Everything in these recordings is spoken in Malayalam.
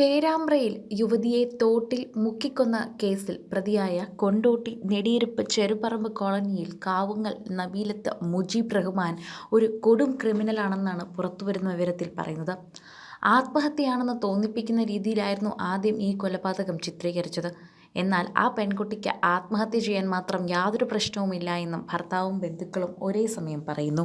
പേരാമ്പ്രയിൽ യുവതിയെ തോട്ടിൽ മുക്കിക്കൊന്ന കേസിൽ പ്രതിയായ കൊണ്ടോട്ടി നെടിയിരുപ്പ് ചെറുപറമ്പ് കോളനിയിൽ കാവുങ്ങൽ നബീലത്ത് മുജീബ് റഹ്മാൻ ഒരു കൊടും ക്രിമിനലാണെന്നാണ് പുറത്തുവരുന്ന വിവരത്തിൽ പറയുന്നത്. ആത്മഹത്യയാണെന്ന് തോന്നിപ്പിക്കുന്ന രീതിയിലായിരുന്നു ആദ്യം ഈ കൊലപാതകം ചിത്രീകരിച്ചത്. എന്നാൽ ആ പെൺകുട്ടിക്ക് ആത്മഹത്യ ചെയ്യാൻ മാത്രം യാതൊരു പ്രശ്നവുമില്ല എന്നും ഭർത്താവും ബന്ധുക്കളും ഒരേ സമയം പറയുന്നു.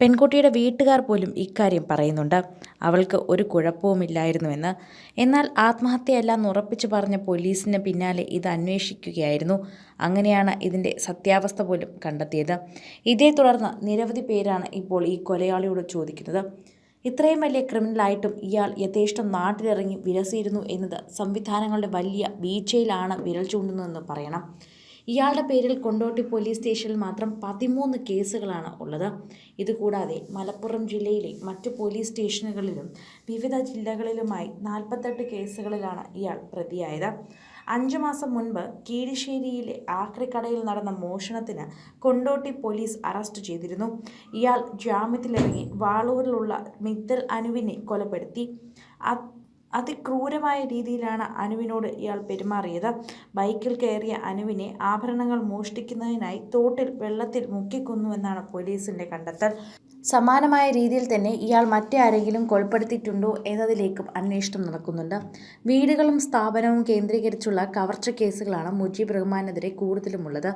പെൺകുട്ടിയുടെ വീട്ടുകാർ പോലും ഇക്കാര്യം പറയുന്നുണ്ട്. അവൾക്ക് ഒരു കുഴപ്പവുമില്ലായിരുന്നുവെന്ന്. എന്നാൽ ആത്മഹത്യയെല്ലാം ഉറപ്പിച്ചു പറഞ്ഞ പോലീസിന് പിന്നാലെ ഇത് അന്വേഷിക്കുകയായിരുന്നു. അങ്ങനെയാണ് ഇതിന്റെ സത്യാവസ്ഥ പോലും കണ്ടെത്തിയത്. ഇതേ തുടർന്ന് നിരവധി പേരാണ് ഇപ്പോൾ ഈ കൊലയാളിയോട് ചോദിക്കുന്നത്. ഇത്രയും വലിയ ക്രിമിനലായിട്ടും ഇയാൾ യഥേഷ്ടം നാട്ടിലിറങ്ങി വിലസിയിരുന്നു എന്നത് സംവിധാനങ്ങളുടെ വലിയ വീഴ്ചയിലാണ് വിരൽ ചൂണ്ടുന്നതെന്ന് പറയണം. ഇയാളുടെ പേരിൽ കൊണ്ടോട്ടി പോലീസ് സ്റ്റേഷനിൽ മാത്രം പതിമൂന്ന് കേസുകളാണ് ഉള്ളത്. ഇതുകൂടാതെ മലപ്പുറം ജില്ലയിലെ മറ്റ് പോലീസ് സ്റ്റേഷനുകളിലും വിവിധ ജില്ലകളിലുമായി നാൽപ്പത്തെട്ട് കേസുകളിലാണ് ഇയാൾ പ്രതിയായത്. അഞ്ചു മാസം മുൻപ് കീഴിശ്ശേരിയിലെ ആക്രിക്കടയിൽ നടന്ന മോഷണത്തിന് കൊണ്ടോട്ടി പോലീസ് അറസ്റ്റ് ചെയ്തിരുന്നു. ഇയാൾ ജാമ്യത്തിലിറങ്ങി വാളൂരിലുള്ള മിത്തൽ അനുവിനെ കൊലപ്പെടുത്തി. അതിക്രൂരമായ രീതിയിലാണ് അനുവിനോട് ഇയാൾ പെരുമാറിയത്. ബൈക്കിൽ കയറിയ അനുവിനെ ആഭരണങ്ങൾ മോഷ്ടിക്കുന്നതിനായി തോട്ടിൽ വെള്ളത്തിൽ മുക്കിക്കൊന്നുവെന്നാണ് പോലീസിന്റെ കണ്ടെത്തൽ. സമാനമായ രീതിയിൽ തന്നെ ഇയാൾ മറ്റേ ആരെങ്കിലും കൊലപ്പെടുത്തിയിട്ടുണ്ടോ എന്നതിലേക്കും അന്വേഷണം നടക്കുന്നുണ്ട്. വീടുകളും സ്ഥാപനവും കേന്ദ്രീകരിച്ചുള്ള കവർച്ച കേസുകളാണ് മുജീബ് റഹ്മാനെതിരെ കൂടുതലുമുള്ളത്.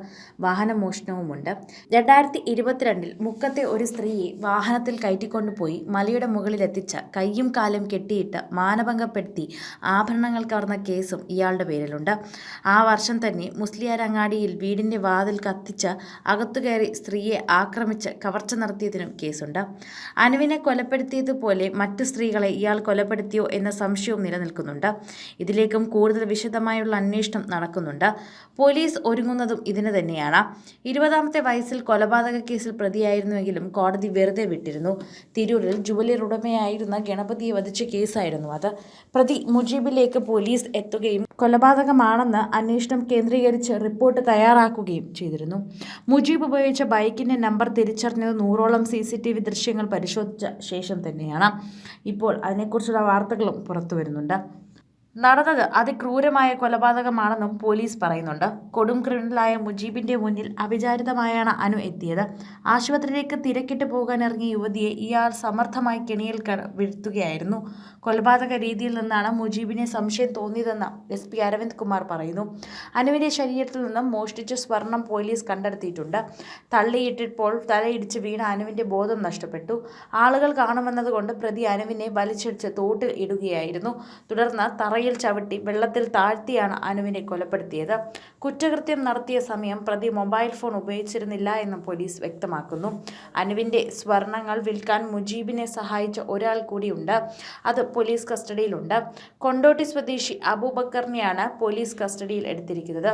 വാഹന മോഷണവുമുണ്ട് രണ്ടായിരത്തി ഇരുപത്തിരണ്ടിൽ മുക്കത്തെ ഒരു സ്ത്രീയെ വാഹനത്തിൽ കയറ്റിക്കൊണ്ടുപോയി മലയുടെ മുകളിലെത്തിച്ച കയ്യും കാലും കെട്ടിയിട്ട് മാനഭംഗപ്പെടുത്തി ആഭരണങ്ങൾ കവർന്ന കേസും ഇയാളുടെ പേരിലുണ്ട്. ആ വർഷം തന്നെ മുസ്ലിയാരങ്ങാടിയിൽ വീടിന്റെ വാതിൽ കത്തിച്ച് അകത്തുകയറി സ്ത്രീയെ ആക്രമിച്ച് കവർച്ച നടത്തിയതിനും കേസ് കേസുണ്ട്. അനുവിനെ കൊലപ്പെടുത്തിയതുപോലെ മറ്റു സ്ത്രീകളെ ഇയാൾ കൊലപ്പെടുത്തിയോ എന്ന സംശയവും നിലനിൽക്കുന്നുണ്ട്. ഇതിലേക്കും കൂടുതൽ വിശദമായുള്ള അന്വേഷണം നടക്കുന്നുണ്ട്. പോലീസ് ഒരുങ്ങുന്നതും ഇതിന് തന്നെയാണ്. ഇരുപതാമത്തെ വയസ്സിൽ കൊലപാതക കേസിൽ പ്രതിയായിരുന്നുവെങ്കിലും കോടതി വെറുതെ വിട്ടിരുന്നു. തിരൂരിൽ ജുവലറി ഉടമയായിരുന്ന ഗണപതിയെ വധിച്ച കേസായിരുന്നു അത്. പ്രതി മുജീബിലേക്ക് പോലീസ് എത്തുകയും കൊലപാതകമാണെന്ന് അന്വേഷണം കേന്ദ്രീകരിച്ച് റിപ്പോർട്ട് തയ്യാറാക്കുകയും ചെയ്തിരുന്നു. മുജീബ് ഉപയോഗിച്ച ബൈക്കിന്റെ നമ്പർ തിരിച്ചറിഞ്ഞത് നൂറോളം സി സി ടി വി ദൃശ്യങ്ങൾ പരിശോധിച്ച ശേഷം തന്നെയാണ്. ഇപ്പോൾ അതിനെക്കുറിച്ചുള്ള വാർത്തകളും പുറത്തു വരുന്നുണ്ട്. നടന്നത് അതിക്രൂരമായ കൊലപാതകമാണെന്നും പോലീസ് പറയുന്നുണ്ട്. കൊടും ക്രിമിനലായ മുജീബിന്റെ മുന്നിൽ അവിചാരിതമായാണ് അനു എത്തിയത്. ആശുപത്രിയിലേക്ക് തിരക്കിട്ട് പോകാനിറങ്ങിയ യുവതിയെ ഇയാൾ സമർത്ഥമായി കെണിയിൽ വീഴ്ത്തുകയായിരുന്നു. കൊലപാതക രീതിയിൽ നിന്നാണ് മുജീബിനെ സംശയം തോന്നിയതെന്ന് എസ് പി അരവിന്ദ് കുമാർ പറയുന്നു. അനുവിന്റെ ശരീരത്തിൽ നിന്നും മോഷ്ടിച്ച സ്വർണം പോലീസ് കണ്ടെടുത്തിയിട്ടുണ്ട് തള്ളിയിട്ടിപ്പോൾ തലയിടിച്ച് വീണ അനുവിന്റെ ബോധം നഷ്ടപ്പെട്ടു. ആളുകൾ കാണുമെന്നതുകൊണ്ട് പ്രതി അനുവിനെ വലിച്ചിടിച്ച് തോട്ടിൽ ഇടുകയായിരുന്നു. തുടർന്ന് തറയിൽ തറയിൽ ചവിട്ടി വെള്ളത്തിൽ താഴ്ത്തിയാണ് അനുവിനെ കൊലപ്പെടുത്തിയത്. കുറ്റകൃത്യം നടത്തിയ സമയം പ്രതി മൊബൈൽ ഫോൺ ഉപയോഗിച്ചിരുന്നില്ല എന്നും പോലീസ് വ്യക്തമാക്കുന്നു. അനുവിന്റെ സ്വർണങ്ങൾ വിൽക്കാൻ മുജീബിനെ സഹായിച്ച ഒരാൾ കൂടിയുണ്ട്. അത് പോലീസ് കസ്റ്റഡിയിലുണ്ട്. കൊണ്ടോട്ടി സ്വദേശി അബൂബക്കറിനെയാണ് പോലീസ് കസ്റ്റഡിയിൽ എടുത്തിരിക്കുന്നത്.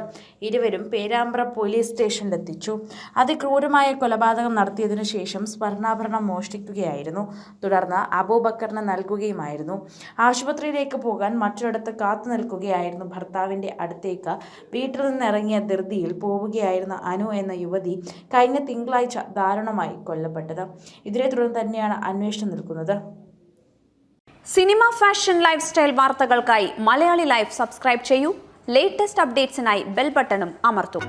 ഇരുവരും പേരാമ്പ്ര പോലീസ് സ്റ്റേഷനിലെത്തിച്ചു. അതിക്രൂരമായ കൊലപാതകം നടത്തിയതിനു ശേഷം സ്വർണാഭരണം മോഷ്ടിക്കുകയായിരുന്നു. തുടർന്ന് അബൂബക്കറിന് നൽകുകയുമായിരുന്നു. ആശുപത്രിയിലേക്ക് പോകാൻ മറ്റൊരിടത്ത് പുറത്ത് കാത്തു നിൽക്കുകയായിരുന്നു ഭർത്താവിന്റെ അടുത്തേക്ക്. വീട്ടിൽ നിന്നിറങ്ങിയ ധൃതിയിൽ പോവുകയായിരുന്ന അനു എന്ന യുവതി കഴിഞ്ഞ തിങ്കളാഴ്ച ദാരുണമായി കൊല്ലപ്പെട്ടത്. ഇതിനെ തുടർന്ന് തന്നെയാണ് അന്വേഷണം നിൽക്കുന്നത്. സിനിമ ഫാഷൻ ലൈഫ് സ്റ്റൈൽ വാർത്തകൾക്കായി മലയാളി ലൈഫ് സബ്സ്ക്രൈബ് ചെയ്യൂ. ലേറ്റസ്റ്റ് അപ്ഡേറ്റ്സിനായി ബെൽ ബട്ടണും അമർത്തും.